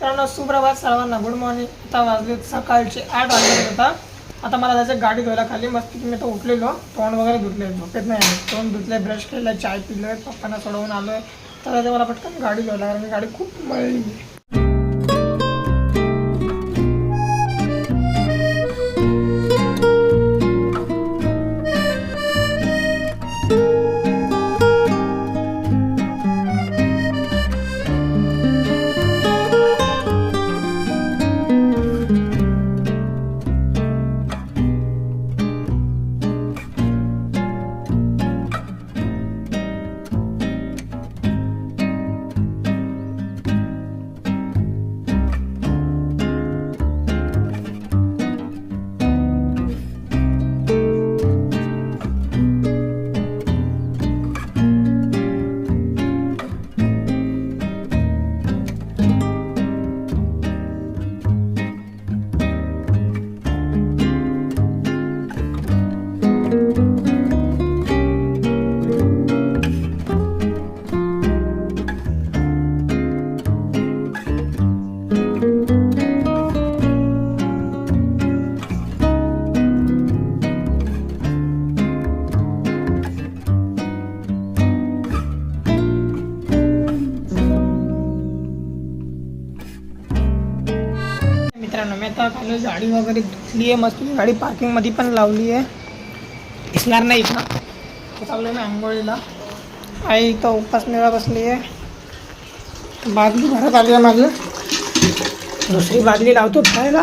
मित्रांनो सुप्रभात सर्वांना. गुड मॉर्निंग आता वाजले सकाळचे आठ वाजले होता. आता मला जायचं गाडी धुवायला खाली. मस्त मी आता उठलेलो. तोंड वगैरे धुतले झोपेत नाही आले. तोंड धुतले ब्रश केलं चाय पिलोय पप्पांना सोडवून आलोय. तर त्याचं मला पटकन गाडी धुवायला कारण गाडी खूप मळली मित्रांनो मी आता खाली गाडी वगैरे धुतली आहे मस्त गाडी पार्किंगमध्ये पण लावली आहे दिसणार नाही इथं तर चाललो मी आंघोळीला. आई इथं उपासनेला बसली आहे बादली भरत आली आहे माझी दुसरी बादली लावतो खायला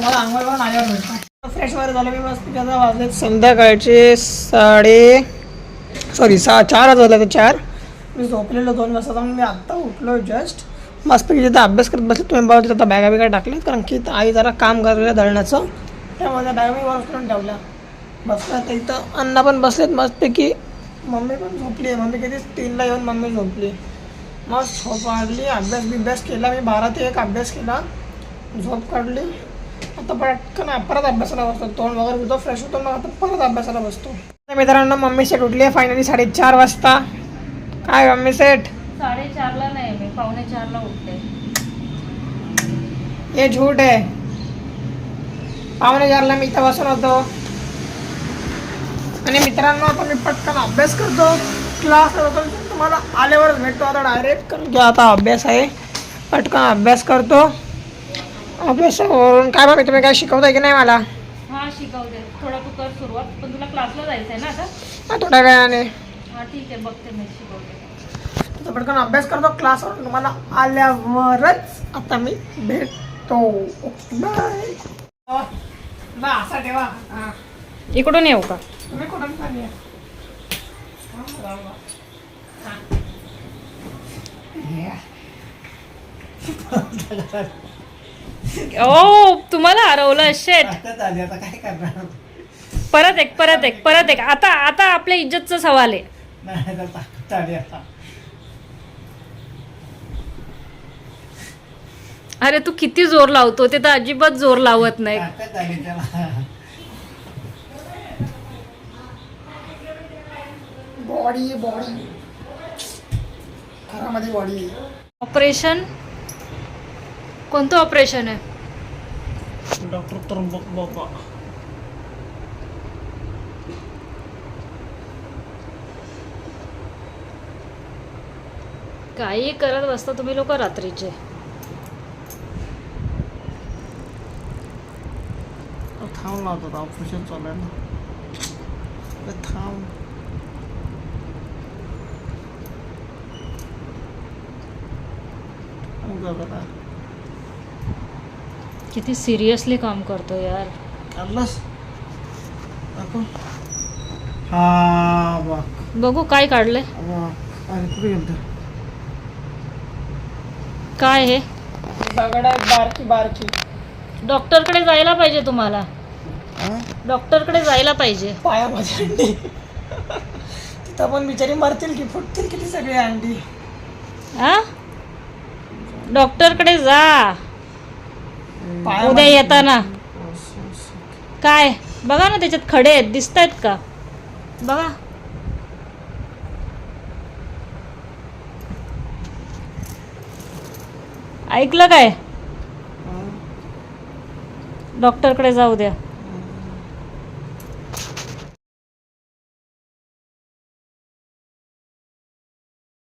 मला आंघोळ आल्यावर भेटतो. फ्रेश वगैरे झालं मी मस्त. त्याचा वाजले संध्याकाळचे साडे सॉरी सहा चार वाजले तर चार. मी झोपलेलो दोन वाजता मी आत्ता उठलो जस्ट मस्तपैकी तिथं अभ्यास करत बसले तुम्ही बघा तिथं बॅगा बिगा टाकल्या. कारण की आई जरा काम करलेलं दळण्याचं त्यामध्ये बॅगा मी वर करून ठेवल्या. बसल्या तर इथं अण्णा पण बसलेत मस्तपैकी. मम्मी पण झोपली आहे. मम्मी किती तीनला येऊन मम्मी झोपली मस्त झोप काढली अभ्यास बिभ्यास केला. मी बारा ते एक अभ्यास केला. झोप काढली. आता पटकन परत अभ्यासाला बसतो. तोंड वगैरे होतो फ्रेश होतो मग आता परत अभ्यासाला बसतो. मित्रांनो मम्मी सेट उठली आहे. फायनली साडेचार वाजता. काय मम्मी सेट. साडेचारला नाही मी पावणे चारला उठते. हे झूट आहे. पावणे चारला मी इथं बसून होतो. आणि मित्रांनो आता मी पटकन अभ्यास करतो. क्लास तुम्हाला आल्यावरच भेटतो. आता डायरेक्ट कारण की आता अभ्यास आहे. पटकन अभ्यास करतो. अभ्यासावरून काय बाबा तुम्ही काय शिकवताय की नाही मला? हा शिकवते. थोडा तू कर सुरुवात पण तुला क्लासला जायचंय ना आता? हा, थोड्या वेळाने. हा ठीक आहे बघते मी शिकवते. तर पटकन अभ्यास करतो क्लासवरून तुम्हाला आल्यावरच आता मी भेटतो. बाय बा असा ठेवा. हा. इकडून येऊ का? तुम्ही कुठून आहे? हा. हा. ओ तुम्हाला हरवलं शेट आताच आली, आता काय करणार? परत एक परत एक परत एक. आता आता आपल्या इज्जतचा सवाल आहे. नाही आता ताकद आली आता अरे तू किती जोर लावतो ते तर अजिबात जोर लावत नाही. त्याला. बॉडी बॉडी घरामध्ये बॉडी ऑपरेशन कोणतं ऑपरेशन आहे? डॉक्टर त्र्यंबक बाबा काही करत बसता तुम्ही लोक रात्रीचे. थांब ऑपरेशन चालू आहे ना. थांब. किती सिरियसली काम करतो यार. हा बघ बघू काय काढलंय. काय हे? दगड आहे बारकी बारकी. डॉक्टरकडे जायला पाहिजे तुम्हाला. डॉक्टरकडे जायला पाहिजे. पायामध्ये अंडी. तिथं पण बिचारी मरतील की फुटतील किती सगळे अंडी. हा? डॉक्टरकडे जा. उद्या येताना. काय? बघा ना त्याच्यात खडे आहेत दिसत आहेत का? बघा. ऐकलं काय? डॉक्टरकडे जाऊ द्या.